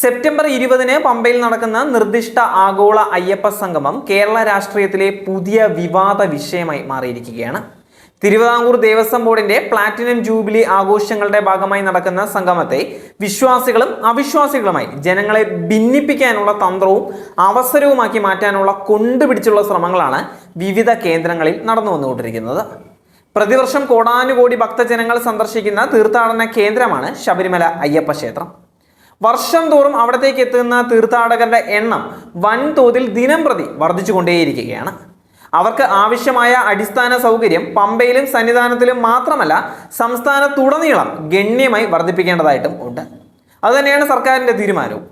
September ഇരുപതിന് പമ്പയിൽ നടക്കുന്ന നിർദ്ദിഷ്ട ആഗോള അയ്യപ്പ സംഗമം കേരള രാഷ്ട്രീയത്തിലെ പുതിയ വിവാദ വിഷയമായി മാറിയിരിക്കുകയാണ്. തിരുവിതാംകൂർ ദേവസ്വം ബോർഡിന്റെ പ്ലാറ്റിനം ജൂബിലി ആഘോഷങ്ങളുടെ ഭാഗമായി നടക്കുന്ന സംഗമത്തെ വിശ്വാസികളും അവിശ്വാസികളുമായി ജനങ്ങളെ ഭിന്നിപ്പിക്കാനുള്ള തന്ത്രവും അവസരവുമാക്കി മാറ്റാനുള്ള കൊണ്ടുപിടിച്ചുള്ള ശ്രമങ്ങളാണ് വിവിധ കേന്ദ്രങ്ങളിൽ നടന്നു വന്നുകൊണ്ടിരിക്കുന്നത് പ്രതിവർഷം കോടാനുകോടി ഭക്തജനങ്ങൾ സന്ദർശിക്കുന്ന തീർത്ഥാടന കേന്ദ്രമാണ് ശബരിമല അയ്യപ്പ ക്ഷേത്രം. വർഷം തോറും അവിടത്തേക്ക് എത്തുന്ന തീർത്ഥാടകരുടെ എണ്ണം വൻതോതിൽ ദിനം പ്രതി വർദ്ധിച്ചുകൊണ്ടേയിരിക്കുകയാണ്. അവർക്ക് ആവശ്യമായ അടിസ്ഥാന സൗകര്യം പമ്പയിലും സന്നിധാനത്തിലും മാത്രമല്ല സംസ്ഥാനത്തുടനീളം ഗണ്യമായി വർദ്ധിപ്പിക്കേണ്ടതായിട്ടും ഉണ്ട്. അതുതന്നെയാണ് സർക്കാരിന്റെ തീരുമാനവും.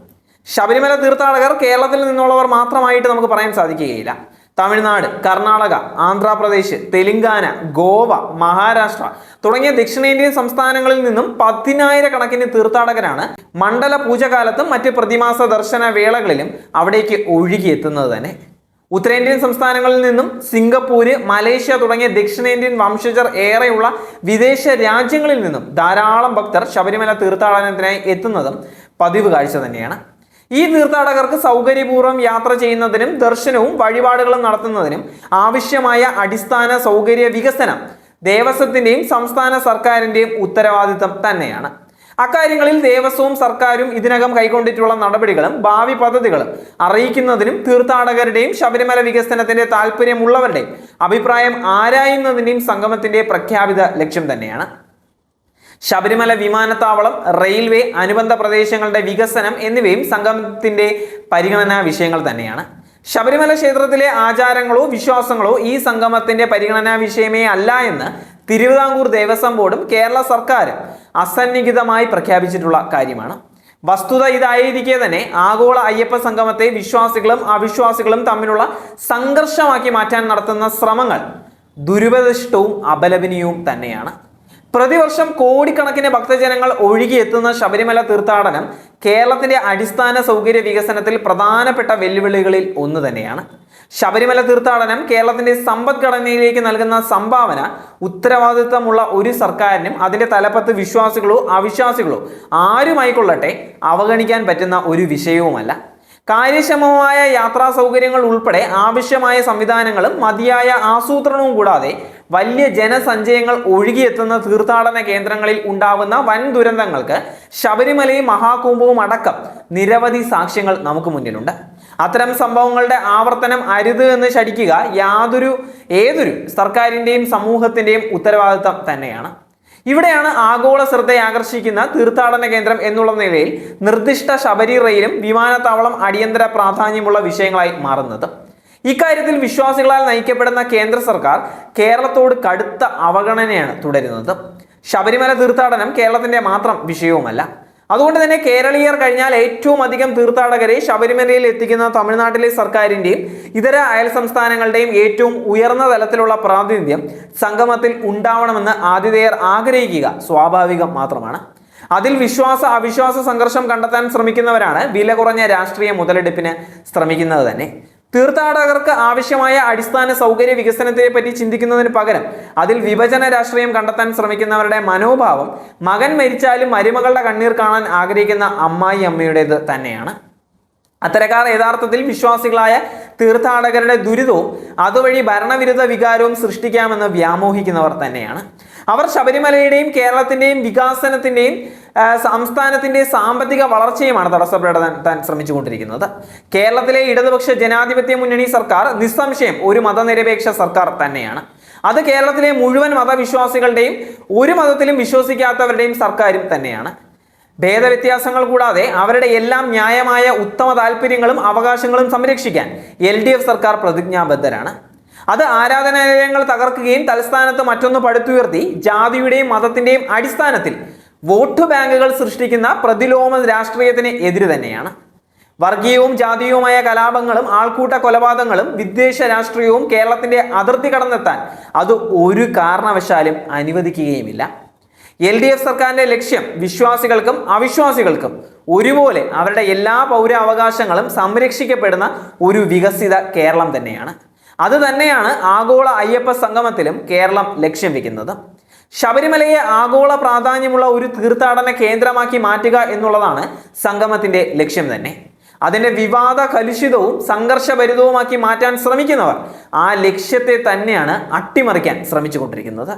ശബരിമല തീർത്ഥാടകർ കേരളത്തിൽ നിന്നുള്ളവർ മാത്രമായിട്ട് നമുക്ക് പറയാൻ സാധിക്കുകയില്ല. തമിഴ്നാട് കർണാടക ആന്ധ്രാപ്രദേശ് തെലുങ്കാന ഗോവ മഹാരാഷ്ട്ര തുടങ്ങിയ ദക്ഷിണേന്ത്യൻ സംസ്ഥാനങ്ങളിൽ നിന്നും പതിനായിരക്കണക്കിന് തീർത്ഥാടകരാണ് മണ്ഡല പൂജകാലത്തും മറ്റ് പ്രതിമാസ ദർശന വേളകളിലും അവിടേക്ക് ഒഴുകിയെത്തുന്നത് തന്നെ. ഉത്തരേന്ത്യൻ സംസ്ഥാനങ്ങളിൽ നിന്നും സിംഗപ്പൂര് മലേഷ്യ തുടങ്ങിയ ദക്ഷിണേന്ത്യൻ വംശജർ ഏറെയുള്ള വിദേശ രാജ്യങ്ങളിൽ നിന്നും ധാരാളം ഭക്തർ ശബരിമല തീർത്ഥാടനത്തിനായി എത്തുന്നതും പതിവ് കാഴ്ച തന്നെയാണ്. ഈ തീർത്ഥാടകർക്ക് സൗകര്യപൂർവം യാത്ര ചെയ്യുന്നതിനും ദർശനവും വഴിപാടുകളും നടത്തുന്നതിനും ആവശ്യമായ അടിസ്ഥാന സൗകര്യ വികസനം ദേവസ്വത്തിന്റെയും സംസ്ഥാന സർക്കാരിന്റെയും ഉത്തരവാദിത്തം തന്നെയാണ്. അക്കാര്യങ്ങളിൽ ദേവസ്വവും സർക്കാരും ഇതിനകം കൈക്കൊണ്ടിട്ടുള്ള നടപടികളും ഭാവി പദ്ധതികളും അറിയിക്കുന്നതിനും തീർത്ഥാടകരുടെയും ശബരിമല വികസനത്തിന്റെ താല്പര്യമുള്ളവരുടെയും അഭിപ്രായം ആരായുന്നതിന്റെയും സംഗമത്തിന്റെ പ്രഖ്യാപിത ലക്ഷ്യം തന്നെയാണ്. ശബരിമല വിമാനത്താവളം റെയിൽവേ അനുബന്ധ പ്രദേശങ്ങളുടെ വികസനം എന്നിവയും സംഗമത്തിന്റെ പരിഗണനാ വിഷയങ്ങൾ തന്നെയാണ്. ശബരിമല ക്ഷേത്രത്തിലെ ആചാരങ്ങളോ വിശ്വാസങ്ങളോ ഈ സംഗമത്തിന്റെ പരിഗണനാ വിഷയമേ അല്ല എന്ന് തിരുവിതാംകൂർ ദേവസ്വം ബോർഡും കേരള സർക്കാരും അസന്നിഹിതമായി പ്രഖ്യാപിച്ചിട്ടുള്ള കാര്യമാണ്. വസ്തുത ഇതായിരിക്കെ തന്നെ ആഗോള അയ്യപ്പ സംഗമത്തെ വിശ്വാസികളും അവിശ്വാസികളും തമ്മിലുള്ള സംഘർഷമാക്കി മാറ്റാൻ നടത്തുന്ന ശ്രമങ്ങൾ ദുരുപദിഷ്ടവും അപലപനീയവും തന്നെയാണ്. പ്രതിവർഷം കോടിക്കണക്കിന് ഭക്തജനങ്ങൾ ഒഴുകിയെത്തുന്ന ശബരിമല തീർത്ഥാടനം കേരളത്തിന്റെ അടിസ്ഥാന സൗകര്യ വികസനത്തിൽ പ്രധാനപ്പെട്ട വെല്ലുവിളികളിൽ ഒന്ന് തന്നെയാണ്. ശബരിമല തീർത്ഥാടനം കേരളത്തിന്റെ സമ്പദ്ഘടനയിലേക്ക് നൽകുന്ന സംഭാവന ഉത്തരവാദിത്തമുള്ള ഒരു സർക്കാരിനും അതിന്റെ തലപ്പത്ത് വിശ്വാസികളോ അവിശ്വാസികളോ ആരുമായിക്കൊള്ളട്ടെ അവഗണിക്കാൻ പറ്റുന്ന ഒരു വിഷയവുമല്ല. കാര്യക്ഷമമായ യാത്രാ സൗകര്യങ്ങൾ ഉൾപ്പെടെ ആവശ്യമായ സംവിധാനങ്ങളും മതിയായ ആസൂത്രണവും കൂടാതെ വലിയ ജനസഞ്ചയങ്ങൾ ഒഴുകിയെത്തുന്ന തീർത്ഥാടന കേന്ദ്രങ്ങളിൽ ഉണ്ടാവുന്ന വൻ ദുരന്തങ്ങൾക്ക് ശബരിമലയും മഹാകുംഭവും അടക്കം നിരവധി സാക്ഷ്യങ്ങൾ നമുക്ക് മുന്നിലുണ്ട്. അത്തരം സംഭവങ്ങളുടെ ആവർത്തനം അരുത് എന്ന് ശടിക്കുക യാതൊരു ഏതൊരു സർക്കാരിന്റെയും സമൂഹത്തിന്റെയും ഉത്തരവാദിത്തം തന്നെയാണ്. ഇവിടെയാണ് ആഗോള ശ്രദ്ധ ആകർഷിക്കുന്ന തീർത്ഥാടന കേന്ദ്രം എന്നുള്ള നിലയിൽ നിർദ്ദിഷ്ട ശബരി റെയിലും വിമാനത്താവളം അടിയന്തര പ്രാധാന്യമുള്ള വിഷയങ്ങളായി മാറുന്നത്. ഇക്കാര്യത്തിൽ വിശ്വാസികളാൽ നയിക്കപ്പെടുന്ന കേന്ദ്ര സർക്കാർ കേരളത്തോട് കടുത്ത അവഗണനയാണ് തുടരുന്നത്. ശബരിമല തീർത്ഥാടനം കേരളത്തിന്റെ മാത്രം വിഷയവുമല്ല. അതുകൊണ്ട് തന്നെ കേരളീയർ കഴിഞ്ഞാൽ ഏറ്റവും അധികം തീർത്ഥാടകരെ ശബരിമലയിൽ എത്തിക്കുന്ന തമിഴ്നാട്ടിലെ സർക്കാരിന്റെയും ഇതര അയൽ സംസ്ഥാനങ്ങളുടെയും ഏറ്റവും ഉയർന്ന തലത്തിലുള്ള പ്രാതിനിധ്യം സംഗമത്തിൽ ഉണ്ടാവണമെന്ന് ആതിഥേയർ ആഗ്രഹിക്കുക. സ്വാഭാവികം മാത്രമാണ്. അതിൽ വിശ്വാസ അവിശ്വാസ സംഘർഷം കണ്ടെത്താൻ ശ്രമിക്കുന്നവരാണ് വില കുറഞ്ഞ രാഷ്ട്രീയ മുതലെടുപ്പിന് ശ്രമിക്കുന്നത് തന്നെ. തീർത്ഥാടകർക്ക് ആവശ്യമായ അടിസ്ഥാന സൗകര്യ വികസനത്തെ പറ്റി ചിന്തിക്കുന്നതിന് പകരം അതിൽ വിഭജന രാഷ്ട്രീയം കണ്ടെത്താൻ ശ്രമിക്കുന്നവരുടെ മനോഭാവം മകൻ മരിച്ചാലും മരുമകളുടെ കണ്ണീർ കാണാൻ ആഗ്രഹിക്കുന്ന അമ്മായി അമ്മയുടേത് തന്നെയാണ്. അത്തരക്കാർ യഥാർത്ഥത്തിൽ വിശ്വാസികളായ തീർത്ഥാടകരുടെ ദുരിതവും അതുവഴി ഭരണവിരുദ്ധ വികാരവും സൃഷ്ടിക്കാമെന്ന് വ്യാമോഹിക്കുന്നവർ തന്നെയാണ്. അവർ ശബരിമലയുടെയും കേരളത്തിന്റെയും വികാസനത്തിന്റെയും സംസ്ഥാനത്തിന്റെ സാമ്പത്തിക വളർച്ചയുമാണ് തടസ്സപ്പെടുത്താൻ ശ്രമിച്ചുകൊണ്ടിരിക്കുന്നത്. കേരളത്തിലെ ഇടതുപക്ഷ ജനാധിപത്യ മുന്നണി സർക്കാർ നിസ്സംശയം ഒരു മതനിരപേക്ഷ സർക്കാർ തന്നെയാണ്. അത് കേരളത്തിലെ മുഴുവൻ മതവിശ്വാസികളുടെയും ഒരു മതത്തിലും വിശ്വസിക്കാത്തവരുടെയും സർക്കാരും തന്നെയാണ്. ഭേദവ്യത്യാസങ്ങൾ കൂടാതെ അവരുടെ എല്ലാം ന്യായമായ ഉത്തമ താല്പര്യങ്ങളും അവകാശങ്ങളും സംരക്ഷിക്കാൻ എൽ സർക്കാർ പ്രതിജ്ഞാബദ്ധരാണ്. അത് ആരാധനാലയങ്ങൾ തകർക്കുകയും തലസ്ഥാനത്ത് മറ്റൊന്ന് പടുത്തുയർത്തി ജാതിയുടെയും മതത്തിന്റെയും അടിസ്ഥാനത്തിൽ വോട്ട് ബാങ്കുകൾ സൃഷ്ടിക്കുന്ന പ്രതിലോമ രാഷ്ട്രീയത്തിന് എതിര് തന്നെയാണ്. വർഗീയവും ജാതീയവുമായ കലാപങ്ങളും ആൾക്കൂട്ട കൊലപാതകങ്ങളും വിദ്വേഷ രാഷ്ട്രീയവും കേരളത്തിന്റെ അതിർത്തി കടന്നെത്താൻ അത് ഒരു കാരണവശാലും അനുവദിക്കുകയുമില്ല. എൽ ഡി എഫ് സർക്കാരിന്റെ ലക്ഷ്യം വിശ്വാസികൾക്കും അവിശ്വാസികൾക്കും ഒരുപോലെ അവരുടെ എല്ലാ പൗരാവകാശങ്ങളും സംരക്ഷിക്കപ്പെടുന്ന ഒരു വികസിത കേരളം തന്നെയാണ്. അത് തന്നെയാണ് ആഗോള അയ്യപ്പ സംഗമത്തിലും കേരളം ലക്ഷ്യം വെക്കുന്നത്. ശബരിമലയെ ആഗോള പ്രാധാന്യമുള്ള ഒരു തീർത്ഥാടന കേന്ദ്രമാക്കി മാറ്റുക എന്നുള്ളതാണ് സംഗമത്തിന്റെ ലക്ഷ്യം തന്നെ. അതിന്റെ വിവാദ കലുഷിതവും സംഘർഷഭരിതവുമാക്കി മാറ്റാൻ ശ്രമിക്കുന്നവർ ആ ലക്ഷ്യത്തെ തന്നെയാണ് അട്ടിമറിക്കാൻ ശ്രമിച്ചുകൊണ്ടിരിക്കുന്നത്.